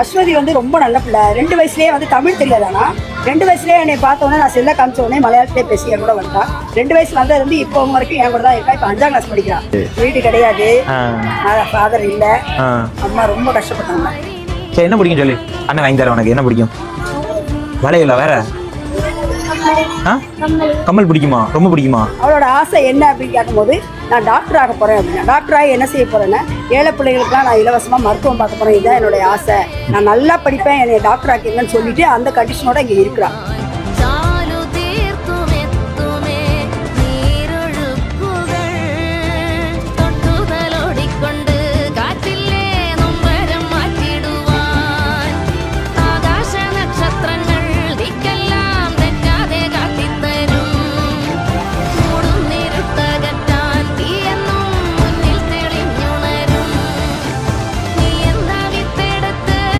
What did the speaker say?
அஸ்வதி வந்து ரொம்ப நல்ல பிள்ளை. ரெண்டு வயசுலயே வந்து தமிழ் தெரியாதானா? ரெண்டு வயசுலயே என்னை பார்த்த உடனே நான் செல்ல காமிச்ச உடனே மலையாளத்திலே பேசி என் கூட வந்தா. ரெண்டு வயசு வந்தது வந்து இப்போ வரைக்கும் என் கூட தான் இருக்கா? இப்போ அஞ்சாம் கிளாஸ் படிக்கிறான். வீடு கிடையாது. ஃபாதர் இல்லை. அம்மா ரொம்ப கஷ்டப்பட்டாங்க. சரி என்ன பிடிக்கும் சொல்லு? அண்ணன் வாங்கி தரேன் உனக்கு. என்ன பிடிக்கும்? வளையல வேற? கம்மல். பிடிக்குமா? ரொம்ப பிடிக்குமா? அவளோட ஆசை என்ன அப்படின்னு கேட்கும்போது நான் டாக்டர் ஆக போறேன் அப்படின்னா டாக்டர் ஆகி என்ன செய்ய போறேன்னா ஏழை பிள்ளைகளுக்குலாம் நான் இலவசமா மருத்துவம் பார்க்க போறேன். இதுதான் என்னுடைய ஆசை. நான் நல்லா படிப்பேன் என்னை டாக்டர் ஆக்கிங்கன்னு சொல்லிட்டு அந்த கண்டிஷனோட இங்க இருக்கிறான்.